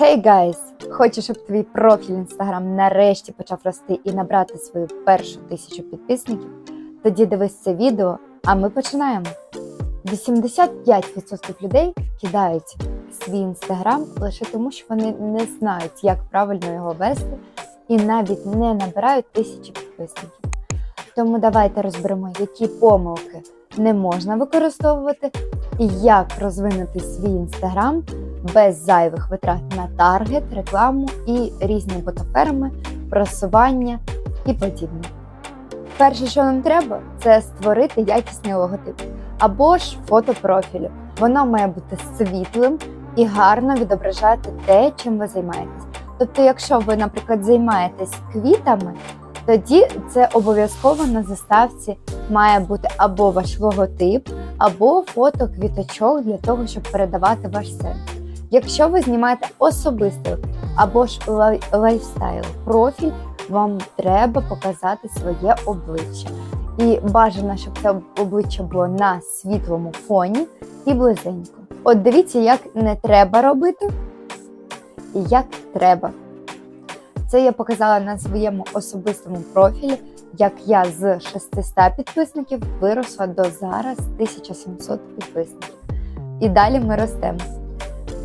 Hey guys! Хочу, щоб твій профіль Instagram нарешті почав рости і набрати свою першу тисячу підписників? Тоді дивись це відео, а ми починаємо. 85% людей кидають свій інстаграм лише тому, що вони не знають, як правильно його вести, і навіть не набирають тисячі підписників. Тому давайте розберемо, які помилки не можна використовувати, і як розвинути свій інстаграм без зайвих витрат на таргет, рекламу і різні ботоферми, просування і подібне. Перше, що нам треба, це створити якісний логотип або ж фото профілю. Воно має бути світлим і гарно відображати те, чим ви займаєтесь. Тобто, якщо ви, наприклад, займаєтесь квітами, тоді це обов'язково на заставці має бути або ваш логотип, або фото квіточок для того, щоб передавати ваш сенс. Якщо ви знімаєте особистий або ж лайфстайл профіль, вам треба показати своє обличчя. І бажано, щоб це обличчя було на світлому фоні і близенько. От дивіться, як не треба робити, і як треба. Це я показала на своєму особистому профілі, як я з 600 підписників виросла до зараз 1700 підписників. І далі ми ростемо.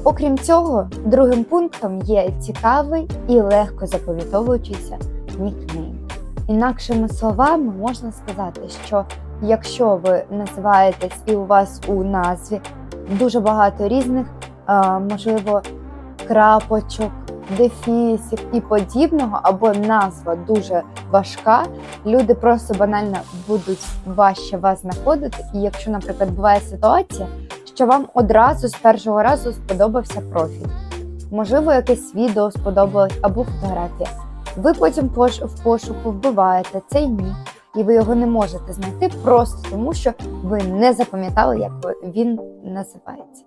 Окрім цього, другим пунктом є цікавий і легко запам'ятовуючийся нікнейм. Інакшими словами можна сказати, що якщо ви називаєтесь і у вас у назві дуже багато різних, можливо, крапочок, дефісів і подібного, або назва дуже важка, люди просто банально будуть важче вас знаходити. І якщо, наприклад, буває ситуація, що вам одразу з першого разу сподобався профіль. Можливо, якесь відео сподобалось або фотографія. Ви потім в пошуку вбиваєте цей нік, і ви його не можете знайти просто тому, що ви не запам'ятали, як він називається.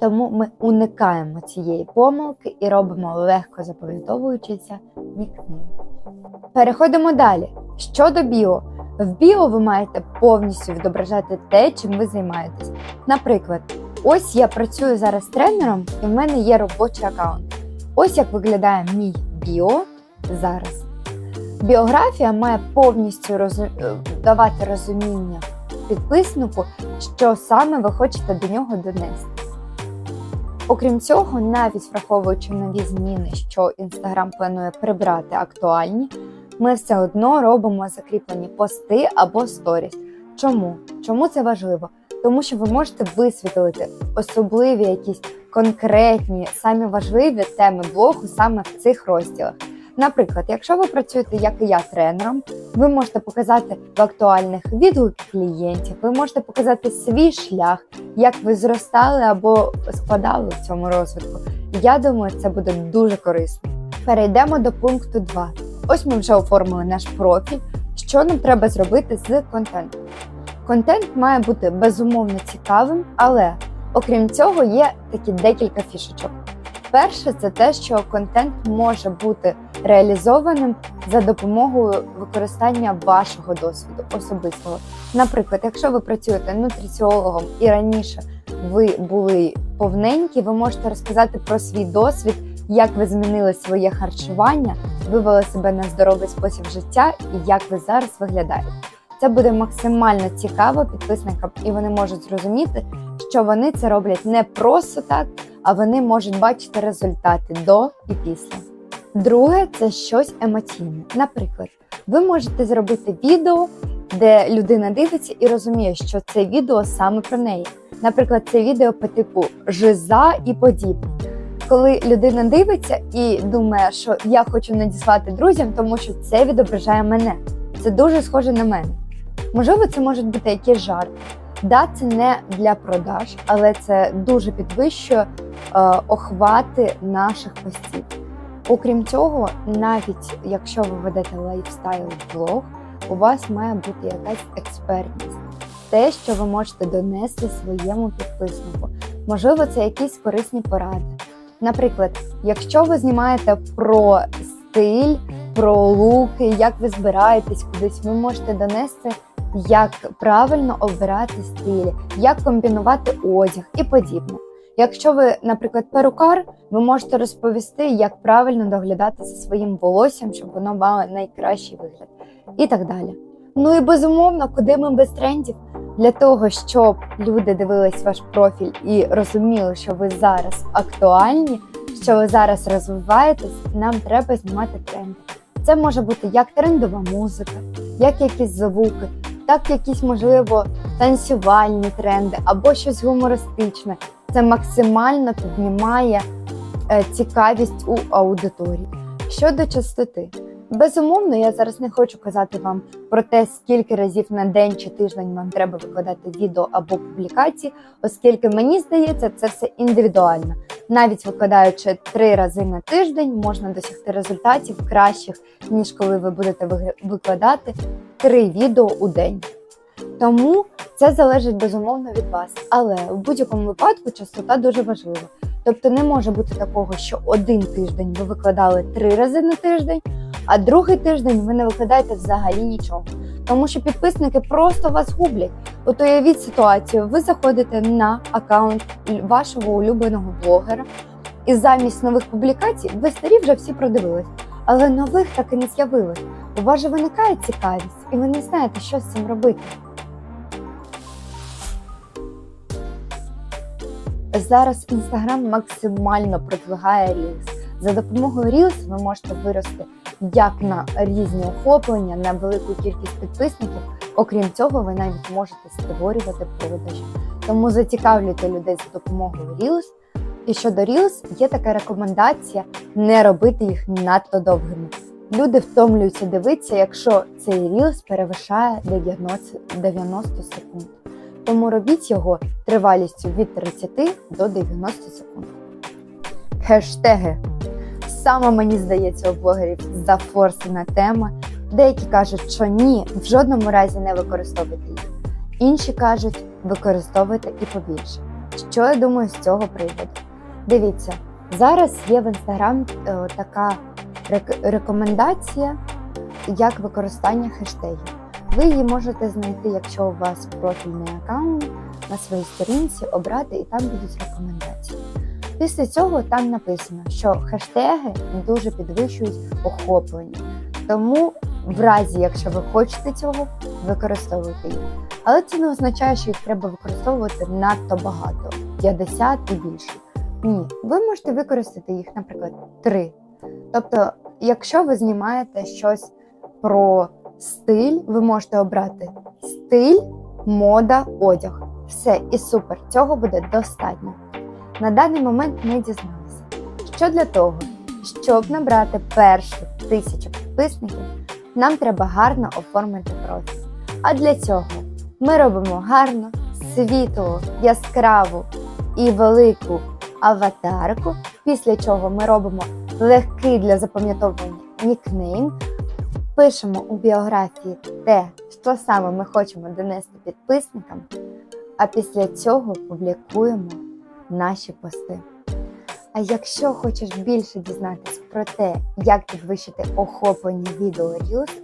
Тому ми уникаємо цієї помилки і робимо легко запам'ятовуючийся нікнейм. Переходимо далі. Щодо біо. В біо ви маєте повністю відображати те, чим ви займаєтесь. Наприклад, ось я працюю зараз тренером, і в мене є робочий аккаунт. Ось як виглядає мій біо зараз. Біографія має повністю розу... е, давати розуміння підписнику, що саме ви хочете до нього донести. Окрім цього, навіть враховуючи нові зміни, що Instagram планує прибрати актуальні, ми все одно робимо закріплені пости або сторіс. Чому? Чому це важливо? Тому що ви можете висвітлити особливі якісь конкретні, самі важливі теми блогу саме в цих розділах. Наприклад, якщо ви працюєте, як і я, тренером, ви можете показати в актуальних відгуки клієнтів, ви можете показати свій шлях, як ви зростали або складали в цьому розвитку. Я думаю, це буде дуже корисно. Перейдемо до пункту 2. Ось ми вже оформили наш профіль. Що нам треба зробити з контентом? Контент має бути безумовно цікавим, але окрім цього є такі декілька фішечок. Перше, це те, що контент може бути реалізованим за допомогою використання вашого досвіду особистого. Наприклад, якщо ви працюєте нутриціологом і раніше ви були повненькі, ви можете розказати про свій досвід, як ви змінили своє харчування, вивели себе на здоровий спосіб життя і як ви зараз виглядаєте. Це буде максимально цікаво підписникам, і вони можуть зрозуміти, що вони це роблять не просто так, а вони можуть бачити результати до і після. Друге, це щось емоційне. Наприклад, ви можете зробити відео, де людина дивиться і розуміє, що це відео саме про неї. Наприклад, це відео по типу жиза і подібне. Коли людина дивиться і думає, що я хочу надіслати друзям, тому що це відображає мене. Це дуже схоже на мене. Можливо, це можуть бути якісь жарти. Да, це не для продаж, але це дуже підвищує е, охвати наших постів. Окрім цього, навіть якщо ви ведете лайфстайл блог, у вас має бути якась експертність, те, що ви можете донести своєму підписнику. Можливо, це якісь корисні поради. Наприклад, якщо ви знімаєте про стиль, про луки, як ви збираєтесь кудись, ви можете донести, як правильно обирати стилі, як комбінувати одяг і подібне. Якщо ви, наприклад, перукар, ви можете розповісти, як правильно доглядати за своїм волоссям, щоб воно мало найкращий вигляд, і так далі. Ну і безумовно, куди ми без трендів? Для того, щоб люди дивились ваш профіль і розуміли, що ви зараз актуальні, що ви зараз розвиваєтесь, нам треба знімати тренди. Це може бути як трендова музика, як якісь звуки, так якісь, можливо, танцювальні тренди або щось гумористичне. Це максимально піднімає е, цікавість у аудиторії. Щодо частоти, безумовно, я зараз не хочу казати вам про те, скільки разів на день чи тиждень вам треба викладати відео або публікації, оскільки мені здається, це все індивідуально. Навіть викладаючи три рази на тиждень, можна досягти результатів кращих, ніж коли ви будете викладати три відео у день. Тому це залежить безумовно від вас. Але в будь-якому випадку частота дуже важлива. Тобто не може бути такого, що один тиждень ви викладали три рази на тиждень, а другий тиждень ви не викладаєте взагалі нічого. Тому що підписники просто вас гублять. От уявіть ситуацію, ви заходите на аккаунт вашого улюбленого блогера, і замість нових публікацій ви старі вже всі продивились, але нових так і не з'явилось. У вас же виникає цікавість, і ви не знаєте, що з цим робити. Зараз Інстаграм максимально продвигає Reels. За допомогою Reels ви можете вирости як на різні охоплення, на велику кількість підписників. Окрім цього, ви навіть можете створювати продажі. Тому зацікавлюйте людей за допомогою Reels. І щодо Reels, є така рекомендація не робити їх надто довгими. Люди втомлюються дивитися, якщо цей Reels перевищає 90, 90 секунд. Тому робіть його тривалістю від 30 до 90 секунд. Хештеги. Саме мені здається, у блогерів зафорсена тема. Деякі кажуть, що ні, в жодному разі не використовуйте їх. Інші кажуть, використовуйте і побільше. Що я думаю з цього приводу? Дивіться, зараз є в інстаграм е, така рек- рекомендація, як використання хештегів. Ви її можете знайти, якщо у вас профільний аккаунт на своїй сторінці, обрати і там будуть рекомендації. Після цього там написано, що хештеги дуже підвищують охоплення. Тому, в разі, якщо ви хочете цього, використовуйте їх. Але це не означає, що їх треба використовувати надто багато 50 і більше. Ні, ви можете використати їх, наприклад, 3. Тобто, якщо ви знімаєте щось про стиль, ви можете обрати стиль, мода, одяг. Все і супер, цього буде достатньо. На даний момент ми дізналися, що для того, щоб набрати першу тисячу підписників, нам треба гарно оформити профіль. А для цього ми робимо гарно, світлу, яскраву і велику аватарку, після чого ми робимо легкий для запам'ятовування нікнейм, пишемо у біографії те, що саме ми хочемо донести підписникам, а після цього публікуємо наші пости. А якщо хочеш більше дізнатися про те, як підвищити охоплення відео Reels,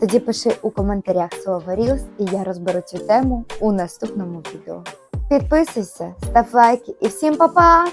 тоді пиши у коментарях слово Reels, і я розберу цю тему у наступному відео. Підписуйся, став лайки і всім па-па!